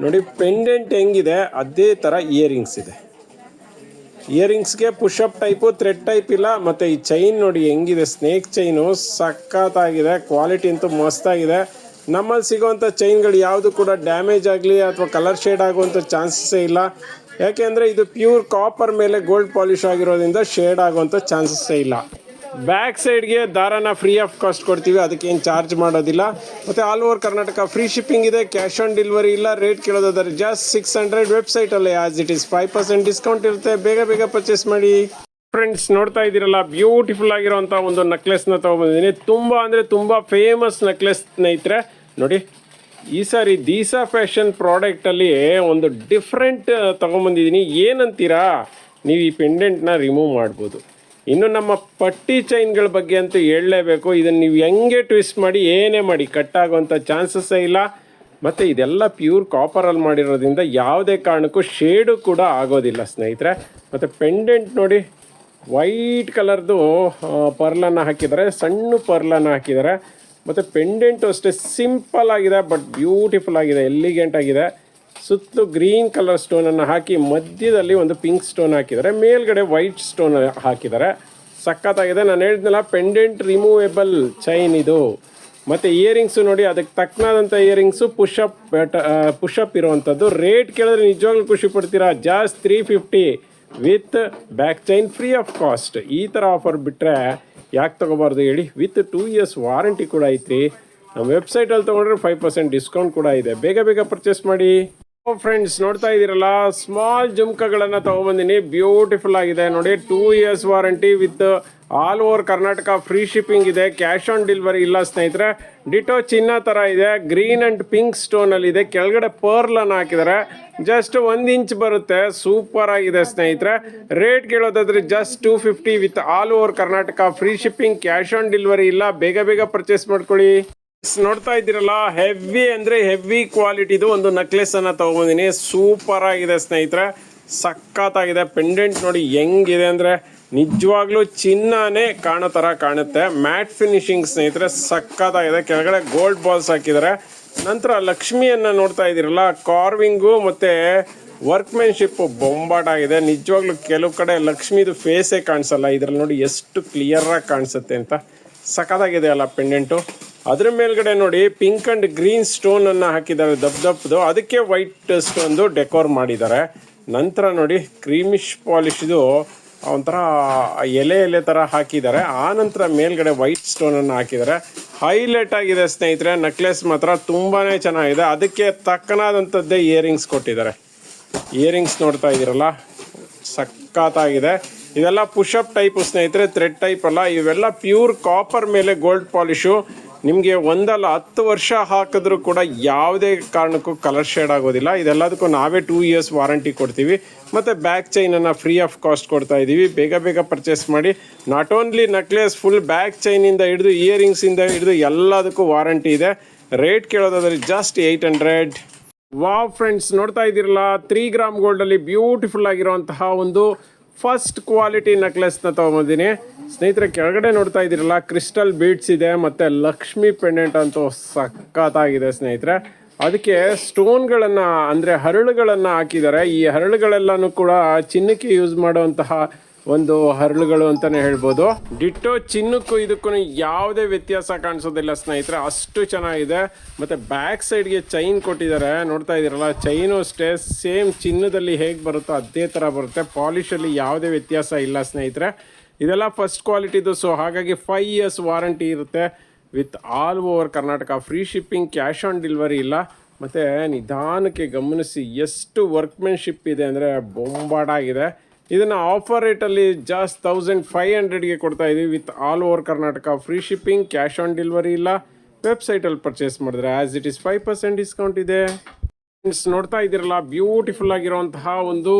ನೋಡಿ ಪೆಂಡೆಂಟ್ ಹೆಂಗಿದೆ, ಅದೇ ಥರ ಇಯರಿಂಗ್ಸ್ ಇದೆ. ಇಯರಿಂಗ್ಸ್ಗೆ push up type, thread type ಇಲ್ಲ. ಮತ್ತು ಈ ಚೈನ್ ನೋಡಿ ಹೆಂಗಿದೆ, ಸ್ನೇಕ್ ಚೈನು. ಸಖತ್ತಾಗಿದೆ, ಕ್ವಾಲಿಟಿ ಅಂತೂ ಮಸ್ತಾಗಿದೆ. ನಮ್ಮಲ್ಲಿ ಸಿಗೋವಂಥ ಚೈನ್ಗಳು ಯಾವುದು ಕೂಡ ಡ್ಯಾಮೇಜ್ ಆಗಲಿ ಅಥವಾ ಕಲರ್ ಶೇಡ್ ಆಗುವಂಥ ಚಾನ್ಸಸ್ಸೇ ಇಲ್ಲ. ಯಾಕೆಂದರೆ ಇದು ಪ್ಯೂರ್ ಕಾಪರ್ ಮೇಲೆ ಗೋಲ್ಡ್ ಪಾಲಿಶ್ ಆಗಿರೋದ್ರಿಂದ ಶೇಡ್ ಆಗುವಂಥ ಚಾನ್ಸಸ್ಸೇ ಇಲ್ಲ. ಬ್ಯಾಕ್ ಸೈಡ್ಗೆ ದಾರನ ಫ್ರೀ ಆಫ್ ಕಾಸ್ಟ್ ಕೊಡ್ತೀವಿ. ಅದಕ್ಕೆ ಏನು ಚಾರ್ಜ್ ಮಾಡೋದಿಲ್ಲ. ಮತ್ತು all over Karnataka free shipping ಇದೆ. ಕ್ಯಾಶ್ ಆನ್ ಡೆಲಿವರಿ ಇಲ್ಲ. ರೇಟ್ ಕೇಳೋದಾದ್ರೆ ಜಸ್ಟ್ ಸಿಕ್ಸ್ ಹಂಡ್ರೆಡ್ ವೆಬ್ಸೈಟಲ್ಲಿ as it is five percent discount ಇರುತ್ತೆ. ಬೇಗ ಬೇಗ ಪರ್ಚೇಸ್ ಮಾಡಿ. ಫ್ರೆಂಡ್ಸ್ ನೋಡ್ತಾ ಇದ್ದೀರಲ್ಲ ಬ್ಯೂಟಿಫುಲ್ ಆಗಿರುವಂಥ ಒಂದು ನೆಕ್ಲೆಸ್ನ ತೊಗೊಂಬಂದಿದ್ದೀನಿ. ತುಂಬ ಅಂದರೆ ತುಂಬ ಫೇಮಸ್ ನೆಕ್ಲೆಸ್ ಸ್ನೇಹಿತರೆ. ನೋಡಿ, ಈ ಸಾರಿ ದೀಸಾ ಫ್ಯಾಷನ್ ಪ್ರಾಡಕ್ಟಲ್ಲಿ ಒಂದು ಡಿಫ್ರೆಂಟ್ ತೊಗೊಂಬಂದಿದ್ದೀನಿ. ಏನಂತೀರಾ? ನೀವು ಈ ಪೆಂಡೆಂಟ್ನ ರಿಮೂವ್ ಮಾಡ್ಬೋದು. ಇನ್ನು ನಮ್ಮ ಪಟ್ಟಿ ಚೈನ್ಗಳ ಬಗ್ಗೆ ಅಂತೂ ಹೇಳಲೇಬೇಕು. ಇದನ್ನು ನೀವು ಹೆಂಗೆ ಟ್ವಿಸ್ಟ್ ಮಾಡಿ, ಏನೇ ಮಾಡಿ ಕಟ್ ಆಗುವಂಥ ಚಾನ್ಸಸ್ಸೇ ಇಲ್ಲ. ಮತ್ತು ಇದೆಲ್ಲ ಪ್ಯೂರ್ ಕಾಪರಲ್ಲಿ ಮಾಡಿರೋದ್ರಿಂದ ಯಾವುದೇ ಕಾರಣಕ್ಕೂ ಶೇಡು ಕೂಡ ಆಗೋದಿಲ್ಲ ಸ್ನೇಹಿತರೆ. ಮತ್ತು ಪೆಂಡೆಂಟ್ ನೋಡಿ ವೈಟ್ ಕಲರ್ದು ಪರ್ಲನ್ನು ಹಾಕಿದ್ದಾರೆ, ಸಣ್ಣ ಪರ್ಲನ್ನು ಹಾಕಿದ್ದಾರೆ. ಮತ್ತು ಪೆಂಡೆಂಟು ಅಷ್ಟೇ ಸಿಂಪಲ್ ಆಗಿದೆ ಬಟ್ ಬ್ಯೂಟಿಫುಲ್ ಆಗಿದೆ ಎಲಿಗೆಂಟ್ ಆಗಿದೆ. ಸುತ್ತಲೂ ಗ್ರೀನ್ ಕಲರ್ ಸ್ಟೋನನ್ನು ಹಾಕಿ ಮಧ್ಯದಲ್ಲಿ ಒಂದು ಪಿಂಕ್ ಸ್ಟೋನ್ ಹಾಕಿದ್ದಾರೆ. ಮೇಲ್ಗಡೆ ವೈಟ್ ಸ್ಟೋನ್ ಹಾಕಿದ್ದಾರೆ. ಸಖತ್ತಾಗಿದೆ. ನಾನು ಹೇಳಿದ್ನಲ್ಲ ಪೆಂಡೆಂಟ್ ರಿಮೂವೇಬಲ್ ಚೈನ್ ಇದು. ಮತ್ತು ಇಯರಿಂಗ್ಸು ನೋಡಿ ಅದಕ್ಕೆ ತಕ್ಕನಾದಂಥ earrings push up push up ಇರುವಂಥದ್ದು ರೇಟ್ ಕೇಳಿದ್ರೆ ನಿಜವಾಗ್ಲೂ ಖುಷಿ ಪಡ್ತೀರಾ? Just three fifty with back chain free of cost ಈ ಥರ ಆಫರ್ ಬಿಟ್ಟರೆ ಯಾಕೆ ತೊಗೋಬಾರ್ದು ಹೇಳಿ? ವಿತ್ ಟೂ ಇಯರ್ಸ್ ವಾರಂಟಿ ಕೂಡ ಐತಿ ನಮ್ಮ ವೆಬ್ಸೈಟಲ್ಲಿ ತೊಗೊಂಡ್ರೆ ಫೈವ್ ಪರ್ಸೆಂಟ್ ಡಿಸ್ಕೌಂಟ್ ಕೂಡ ಇದೆ. ಬೇಗ ಬೇಗ ಪರ್ಚೇಸ್ ಮಾಡಿ. ಫ್ರೆಂಡ್ಸ್ ನೋಡ್ತಾ ಇದ್ದೀರಲ್ಲ? ಸ್ಮಾಲ್ ಜುಮ್ಕಗಳನ್ನ ತಗೊಂಬಂದಿನಿ. ಬ್ಯೂಟಿಫುಲ್ ಆಗಿದೆ. ನೋಡಿ two years warranty with all over Karnataka free shipping ಇದೆ. ಕ್ಯಾಶ್ ಆನ್ ಡೆಲಿವರಿ ಇಲ್ಲ ಸ್ನೇಹಿತರೆ. ಡಿಟೋ ಚಿನ್ನ ತರ ಇದೆ. ಗ್ರೀನ್ ಅಂಡ್ ಪಿಂಕ್ ಸ್ಟೋನ್ ಅಲ್ಲಿ ಇದೆ. ಕೆಳಗಡೆ ಪರ್ಲ್ ಅನ್ನ ಹಾಕಿದ್ದಾರೆ. ಜಸ್ಟ್ ಒಂದ್ ಇಂಚ್ ಬರುತ್ತೆ. ಸೂಪರ್ ಆಗಿದೆ ಸ್ನೇಹಿತರೆ. Rate ಕೇಳೋದಾದ್ರೆ just two fifty with all over Karnataka free shipping cash on delivery ಇಲ್ಲ. ಬೇಗ ಬೇಗ ಪರ್ಚೇಸ್ ಮಾಡ್ಕೊಳ್ಳಿ. ನೋಡ್ತಾ ಇದ್ದೀರಲ್ಲ ಹೆವಿ ಅಂದ್ರೆ ಹೆವಿ ಕ್ವಾಲಿಟಿದು ಒಂದು ನೆಕ್ಲೆಸ್ ಅನ್ನ ತಗೊಂಡಿದೀನಿ ಸೂಪರ್ ಆಗಿದೆ ಸ್ನೇಹಿತರೆ. ಸಖತ್ತಾಗಿದೆ. ಪೆಂಡೆಂಟ್ ನೋಡಿ ಹೆಂಗಿದೆ ಅಂದ್ರೆ ನಿಜವಾಗ್ಲೂ ಚಿನ್ನಾನೇ ಕಾಣೋ ತರ ಕಾಣುತ್ತೆ. ಮ್ಯಾಟ್ ಫಿನಿಶಿಂಗ್ ಸ್ನೇಹಿತರೆ, ಸಖತ್ತಾಗಿದೆ. ಕೆಳಗಡೆ ಗೋಲ್ಡ್ ಬಾಲ್ಸ್ ಹಾಕಿದ್ದಾರೆ. ನಂತರ ಲಕ್ಷ್ಮಿಯನ್ನ ನೋಡ್ತಾ ಇದ್ದೀರಲ್ಲ ಕಾರ್ವಿಂಗು ಮತ್ತೆ ವರ್ಕ್ಮೆನ್ಶಿಪ್ ಬೊಂಬಾಟ ಆಗಿದೆ. ನಿಜವಾಗ್ಲೂ ಕೆಲವು ಕಡೆ ಲಕ್ಷ್ಮಿದು ಫೇಸೇ ಕಾಣಿಸಲ್ಲ. ಇದ್ರಲ್ಲಿ ನೋಡಿ ಎಷ್ಟು ಕ್ಲಿಯರ್ ಆಗಿ ಕಾಣಿಸುತ್ತೆ ಅಂತ. ಸಖತ್ತಾಗಿದೆ ಅಲ್ಲ ಪೆಂಡೆಂಟು ಅದ್ರ ಮೇಲ್ಗಡೆ ನೋಡಿ ಪಿಂಕ್ ಅಂಡ್ ಗ್ರೀನ್ ಸ್ಟೋನ್ ಅನ್ನ ಹಾಕಿದ್ದಾರೆ ದಪ್ ದಪ್ಪದು ಅದಕ್ಕೆ ವೈಟ್ ಸ್ಟೋನ್ದು ಡೆಕೋರ್ ಮಾಡಿದ್ದಾರೆ. ನಂತರ ನೋಡಿ ಕ್ರೀಮಿಶ್ ಪಾಲಿಶ್ದು ಒಂಥರ ಎಲೆ ಎಲೆ ಥರ ಹಾಕಿದ್ದಾರೆ. ಆ ನಂತರ ಮೇಲ್ಗಡೆ ವೈಟ್ ಸ್ಟೋನ್ ಅನ್ನು ಹಾಕಿದ್ದಾರೆ. ಹೈಲೈಟ್ ಆಗಿದೆ ಸ್ನೇಹಿತರೆ. ನೆಕ್ಲೆಸ್ ಮಾತ್ರ ತುಂಬಾನೇ ಚೆನ್ನಾಗಿದೆ. ಅದಕ್ಕೆ ತಕ್ಕನಾದಂಥದ್ದೇ ಇಯರಿಂಗ್ಸ್ ಕೊಟ್ಟಿದ್ದಾರೆ. ಇಯರಿಂಗ್ಸ್ ನೋಡ್ತಾ ಇದ್ದೀರಲ್ಲ? ಸಖತ್ತಾಗಿದೆ. ಇದೆಲ್ಲ ಪುಷಪ್ ಟೈಪ್ ಸ್ನೇಹಿತರೆ. ಥ್ರೆಡ್ ಟೈಪ್ ಅಲ್ಲ. ಇವೆಲ್ಲ ಪ್ಯೂರ್ ಕಾಪರ್ ಮೇಲೆ ಗೋಲ್ಡ್ ಪಾಲಿಶು. ನಿಮಗೆ ಒಂದಲ್ಲ ಹತ್ತು ವರ್ಷ ಹಾಕಿದ್ರೂ ಕೂಡ ಯಾವುದೇ ಕಾರಣಕ್ಕೂ ಕಲರ್ ಶೇಡ್ ಆಗೋದಿಲ್ಲ. ಇದೆಲ್ಲದಕ್ಕೂ ನಾವೇ ಟೂ ಇಯರ್ಸ್ ವಾರಂಟಿ ಕೊಡ್ತೀವಿ. ಮತ್ತು ಬ್ಯಾಕ್ ಚೈನನ್ನು ಫ್ರೀ ಆಫ್ ಕಾಸ್ಟ್ ಕೊಡ್ತಾ ಇದ್ದೀವಿ ಬೇಗ ಬೇಗ ಪರ್ಚೇಸ್ ಮಾಡಿ. Not only necklace full back ಚೈನಿಂದ ಹಿಡಿದು ಇಯರಿಂಗ್ಸಿಂದ ಹಿಡಿದು ಎಲ್ಲದಕ್ಕೂ ವಾರಂಟಿ ಇದೆ. Rate ಕೇಳೋದಾದ್ರೆ just eight hundred wow friends ನೋಡ್ತಾ ಇದ್ದೀರಲ್ಲ? ತ್ರೀ ಗ್ರಾಮ್ ಗೋಲ್ಡಲ್ಲಿ ಬ್ಯೂಟಿಫುಲ್ ಆಗಿರುವಂತಹ ಒಂದು ಫಸ್ಟ್ ಕ್ವಾಲಿಟಿ ನೆಕ್ಲೆಸ್ನ ತೊಗೊಂಬಂದಿನಿ. ಸ್ನೇಹಿತರೆ, ಕೆಳಗಡೆ ನೋಡ್ತಾ ಇದ್ದೀರಲ್ಲ, ಕ್ರಿಸ್ಟಲ್ ಬೀಡ್ಸ್ ಇದೆ, ಮತ್ತು ಲಕ್ಷ್ಮಿ ಪೆಂಡೆಂಟ್ ಅಂತೂ ಸಖತ್ತಾಗಿದೆ ಸ್ನೇಹಿತರೆ. ಅದಕ್ಕೆ ಸ್ಟೋನ್ಗಳನ್ನು, ಅಂದರೆ ಹರಳುಗಳನ್ನು ಹಾಕಿದ್ದಾರೆ. ಈ ಹರಳುಗಳೆಲ್ಲನೂ ಕೂಡ ಚಿನ್ನಕ್ಕೆ ಯೂಸ್ ಮಾಡುವಂತಹ ಒಂದು ಹರಳುಗಳು ಅಂತಾನೆ ಹೇಳ್ಬೋದು. ಡಿಟ್ಟೋ ಚಿನ್ನಕ್ಕೂ ಇದಕ್ಕೂ ಯಾವುದೇ ವ್ಯತ್ಯಾಸ ಕಾಣಿಸೋದಿಲ್ಲ ಸ್ನೇಹಿತರೆ. ಅಷ್ಟು ಚೆನ್ನಾಗಿದೆ. ಮತ್ತೆ ಬ್ಯಾಕ್ ಸೈಡ್ಗೆ ಚೈನ್ ಕೊಟ್ಟಿದ್ದಾರೆ. ನೋಡ್ತಾ ಇದ್ದೀರಲ್ಲ ಚೈನು ಅಷ್ಟೇ. ಸೇಮ್ ಚಿನ್ನದಲ್ಲಿ ಹೇಗೆ ಬರುತ್ತೋ ಅದೇ ಥರ ಬರುತ್ತೆ. ಪಾಲಿಷಲ್ಲಿ ಯಾವುದೇ ವ್ಯತ್ಯಾಸ ಇಲ್ಲ ಸ್ನೇಹಿತರೆ. ಇದೆಲ್ಲ ಫಸ್ಟ್ ಕ್ವಾಲಿಟಿದು ಸೊ ಹಾಗಾಗಿ ಫೈವ್ ಇಯರ್ಸ್ ವಾರಂಟಿ ಇರುತ್ತೆ. With all over Karnataka free shipping cash on delivery ಇಲ್ಲ. ಮತ್ತು ನಿಧಾನಕ್ಕೆ ಗಮನಿಸಿ, ಎಷ್ಟು ವರ್ಕ್ಮೆನ್ಶಿಪ್ ಇದೆ ಅಂದರೆ ಬೊಂಬಾಡಾಗಿದೆ ಇದನ್ನು ಆಫರ್ ರೇಟಲ್ಲಿ ಜಸ್ಟ್ ತೌಸಂಡ್ ಫೈವ್ ಹಂಡ್ರೆಡ್ಗೆ ಕೊಡ್ತಾ ಇದ್ದೀವಿ with all over Karnataka free shipping cash on delivery ಇಲ್ಲ. ವೆಬ್ಸೈಟಲ್ಲಿ ಪರ್ಚೇಸ್ ಮಾಡಿದ್ರೆ as it is five percent discount ಇದೆ. ಫ್ರೆಂಡ್ಸ್ ನೋಡ್ತಾ ಇದ್ದೀರಲ್ಲ ಬ್ಯೂಟಿಫುಲ್ ಆಗಿರುವಂತಹ ಒಂದು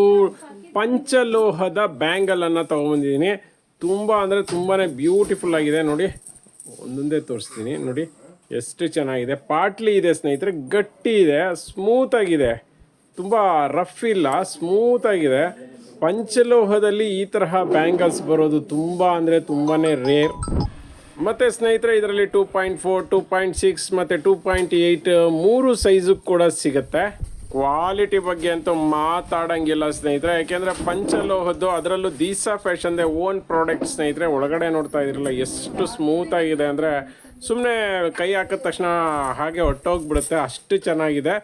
ಪಂಚಲೋಹದ ಬ್ಯಾಂಗಲನ್ನು ಬ್ಯಾಂಗಲ್ ತುಂಬ ಅಂದರೆ ತುಂಬಾ ಬ್ಯೂಟಿಫುಲ್ ಆಗಿದೆ. ನೋಡಿ, ಒಂದೊಂದೇ ತೋರಿಸ್ತೀನಿ. ನೋಡಿ, ಎಷ್ಟು ಚೆನ್ನಾಗಿದೆ. ಪಾಟ್ಲಿ ಇದೆ ಸ್ನೇಹಿತರೆ, ಗಟ್ಟಿ ಇದೆ ಸ್ಮೂತಾಗಿದೆ ತುಂಬ ರಫ್ ಇಲ್ಲ ಸ್ಮೂತ್ ಆಗಿದೆ. ಪಂಚಲೋಹದಲ್ಲಿ ಈ ತರಹ ಬ್ಯಾಂಗಲ್ಸ್ ಬರೋದು ತುಂಬ ಅಂದರೆ ತುಂಬಾ ರೇರ್ ಮತ್ತು ಸ್ನೇಹಿತರೆ, ಇದರಲ್ಲಿ two point four two point six ಮತ್ತು ಟೂ ಪಾಯಿಂಟ್ ಏಯ್ಟ್ ಮೂರು ಸೈಜು ಕೂಡ ಸಿಗುತ್ತೆ. ಕ್ವಾಲಿಟಿ ಬಗ್ಗೆ ಅಂತೂ ಮಾತಾಡಂಗಿಲ್ಲ ಸ್ನೇಹಿತರೆ. ಯಾಕೆಂದರೆ ಪಂಚಲೋಹದ್ದು ಅದರಲ್ಲೂ ದೀಸಾ ಫ್ಯಾಷನ್ದೇ ಓನ್ ಪ್ರಾಡಕ್ಟ್ ಸ್ನೇಹಿತರೆ. ಒಳಗಡೆ ನೋಡ್ತಾ ಇದ್ರಲ್ಲ ಎಷ್ಟು ಸ್ಮೂತ್ ಆಗಿದೆ ಅಂದರೆ ಸುಮ್ಮನೆ ಕೈ ಹಾಕಿದ ತಕ್ಷಣ ಹಾಗೆ ಹೊಟ್ಟೋಗ್ಬಿಡುತ್ತೆ ಅಷ್ಟು ಚೆನ್ನಾಗಿದೆ.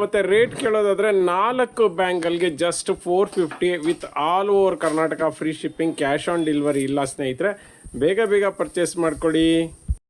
ಮತ್ತು ರೇಟ್ ಕೇಳೋದಾದರೆ ನಾಲ್ಕು ಬ್ಯಾಂಕಲ್ಗೆ just four fifty with all over Karnataka free shipping cash on delivery ಇಲ್ಲ ಸ್ನೇಹಿತರೆ. ಬೇಗ ಬೇಗ ಪರ್ಚೇಸ್ ಮಾಡ್ಕೊಳ್ಳಿ